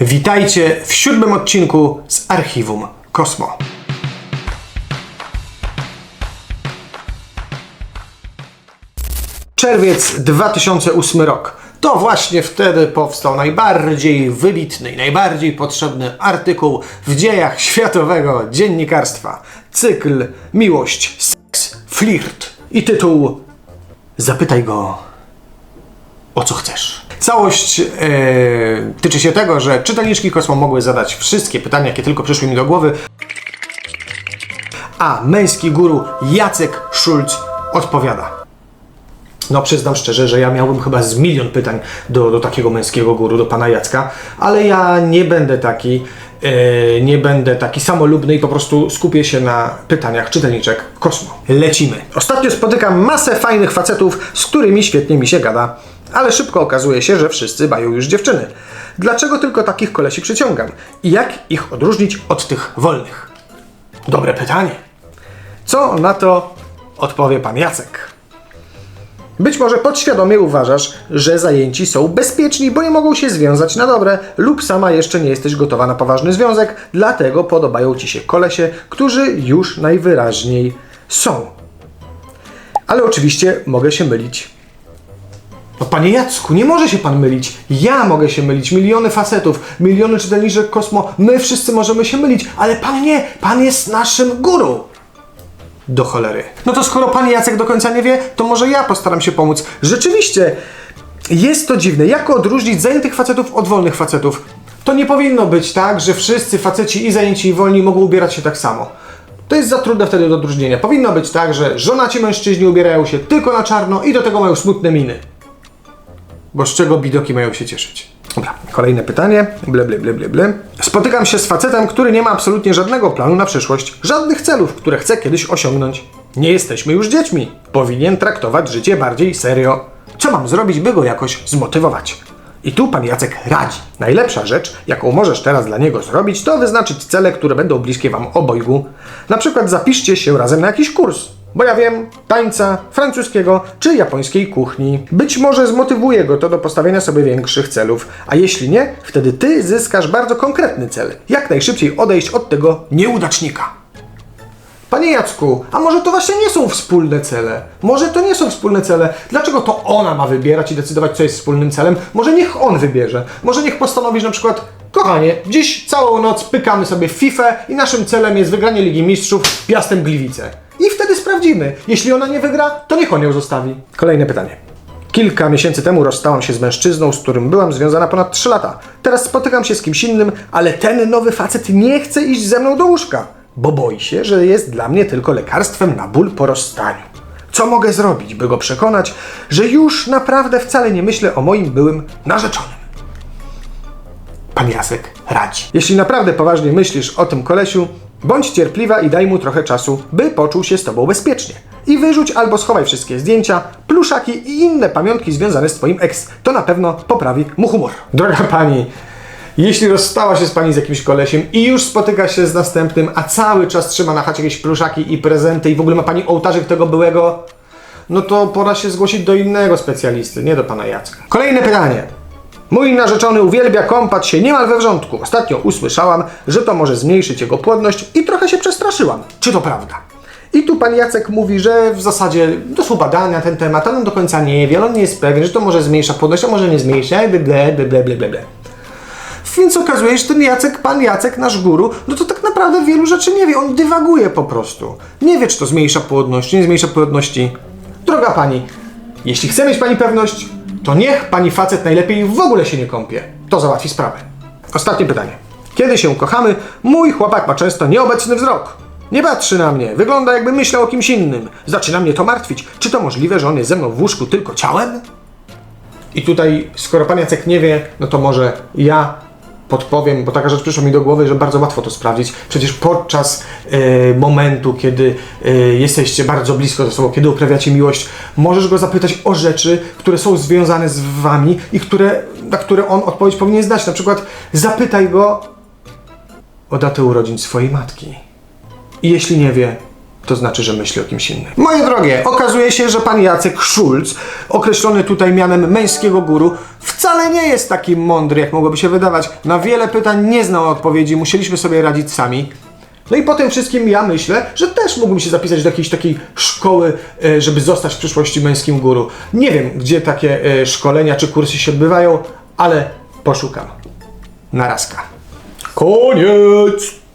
Witajcie w siódmym odcinku z Archiwum Kosmo. Czerwiec 2008 rok. To właśnie wtedy powstał najbardziej wybitny i najbardziej potrzebny artykuł w dziejach światowego dziennikarstwa. Cykl Miłość, seks, flirt i tytuł Zapytaj go o co chcesz. Całość e, tyczy się tego, że czytelniczki Kosmo mogły zadać wszystkie pytania, jakie tylko przyszły mi do głowy, a męski guru Jacek Schulz odpowiada. No przyznam szczerze, że ja miałbym chyba z milion pytań do, do takiego męskiego guru, do pana Jacka, ale ja nie będę taki, e, nie będę taki samolubny i po prostu skupię się na pytaniach czytelniczek Kosmo. Lecimy. Ostatnio spotykam masę fajnych facetów, z którymi świetnie mi się gada, ale szybko okazuje się, że wszyscy mają już dziewczyny. Dlaczego tylko takich kolesi przyciągam? I jak ich odróżnić od tych wolnych? Dobre pytanie. Co na to odpowie pan Jacek? Być może podświadomie uważasz, że zajęci są bezpieczni, bo nie mogą się związać na dobre, lub sama jeszcze nie jesteś gotowa na poważny związek, dlatego podobają ci się kolesie, którzy już najwyraźniej są. Ale oczywiście mogę się mylić. No panie Jacku, nie może się pan mylić. Ja mogę się mylić. Miliony facetów, miliony czytelniczek Kosmo, my wszyscy możemy się mylić, ale pan nie, pan jest naszym guru. Do cholery. No to skoro pan Jacek do końca nie wie, to może ja postaram się pomóc. Rzeczywiście, jest to dziwne. Jak odróżnić zajętych facetów od wolnych facetów? To nie powinno być tak, że wszyscy faceci i zajęci i wolni mogą ubierać się tak samo. To jest za trudne wtedy do odróżnienia. Powinno być tak, że żonaci mężczyźni ubierają się tylko na czarno i do tego mają smutne miny. Bo z czego bidoki mają się cieszyć? Dobra, kolejne pytanie. Ble, ble, ble, ble, ble. Spotykam się z facetem, który nie ma absolutnie żadnego planu na przyszłość, żadnych celów, które chce kiedyś osiągnąć. Nie jesteśmy już dziećmi. Powinien traktować życie bardziej serio. Co mam zrobić, by go jakoś zmotywować? I tu pan Jacek radzi. Najlepsza rzecz, jaką możesz teraz dla niego zrobić, to wyznaczyć cele, które będą bliskie wam obojgu. Na przykład zapiszcie się razem na jakiś kurs. Bo ja wiem, tańca, francuskiego czy japońskiej kuchni. Być może zmotywuje go to do postawienia sobie większych celów, a jeśli nie, wtedy ty zyskasz bardzo konkretny cel. Jak najszybciej odejść od tego nieudacznika. Panie Jacku, a może to właśnie nie są wspólne cele? Może to nie są wspólne cele? Dlaczego to ona ma wybierać i decydować, co jest wspólnym celem? Może niech on wybierze. Może niech postanowi, że na przykład, kochanie, dziś całą noc pykamy sobie FIFA i naszym celem jest wygranie Ligi Mistrzów Piastem Gliwice. Sprawdzimy. Jeśli ona nie wygra, to niech on ją zostawi. Kolejne pytanie. Kilka miesięcy temu rozstałam się z mężczyzną, z którym byłam związana ponad 3 lata. Teraz spotykam się z kimś innym, ale ten nowy facet nie chce iść ze mną do łóżka, bo boi się, że jest dla mnie tylko lekarstwem na ból po rozstaniu. Co mogę zrobić, by go przekonać, że już naprawdę wcale nie myślę o moim byłym narzeczonym? Pan Jacek radzi. Jeśli naprawdę poważnie myślisz o tym kolesiu, bądź cierpliwa i daj mu trochę czasu, by poczuł się z tobą bezpiecznie. I wyrzuć albo schowaj wszystkie zdjęcia, pluszaki i inne pamiątki związane z twoim ex. To na pewno poprawi mu humor. Droga pani, jeśli rozstała się z pani z jakimś kolesiem i już spotyka się z następnym, a cały czas trzyma na chacie jakieś pluszaki i prezenty i w ogóle ma pani ołtarzyk tego byłego, no to pora się zgłosić do innego specjalisty, nie do pana Jacka. Kolejne pytanie. Mój narzeczony uwielbia kąpać się niemal we wrzątku. Ostatnio usłyszałam, że to może zmniejszyć jego płodność i trochę się przestraszyłam. Czy to prawda? I tu pan Jacek mówi, że w zasadzie to są badania ten temat, ale on do końca nie wie, on nie jest pewien, że to może zmniejsza płodność, a może nie zmniejsza, ble, ble, ble, ble, ble. Więc okazuje się, że ten Jacek, pan Jacek, nasz guru, no to tak naprawdę wielu rzeczy nie wie. On dywaguje po prostu. Nie wie, czy to zmniejsza płodność, czy nie zmniejsza płodności. Droga pani, jeśli chce mieć pani pewność, to niech pani facet najlepiej w ogóle się nie kąpie. To załatwi sprawę. Ostatnie pytanie. Kiedy się kochamy, mój chłopak ma często nieobecny wzrok. Nie patrzy na mnie, wygląda jakby myślał o kimś innym. Zaczyna mnie to martwić. Czy to możliwe, że on jest ze mną w łóżku tylko ciałem? I tutaj, skoro pan Jacek nie wie, no to może ja podpowiem, bo taka rzecz przyszła mi do głowy, że bardzo łatwo to sprawdzić. Przecież podczas e, momentu, kiedy e, jesteście bardzo blisko ze sobą, kiedy uprawiacie miłość, możesz go zapytać o rzeczy, które są związane z wami i które, na które on odpowiedź powinien znać. Na przykład zapytaj go o datę urodzin swojej matki. I jeśli nie wie, to znaczy, że myśli o kimś innym. Moje drogie, okazuje się, że pan Jacek Szulc, określony tutaj mianem męskiego guru, wcale nie jest taki mądry, jak mogłoby się wydawać. Na wiele pytań nie znał odpowiedzi, musieliśmy sobie radzić sami. No i po tym wszystkim ja myślę, że też mógłbym się zapisać do jakiejś takiej szkoły, e, żeby zostać w przyszłości męskim guru. Nie wiem, gdzie takie e, szkolenia czy kursy się odbywają, ale poszukam. Narazka. Koniec!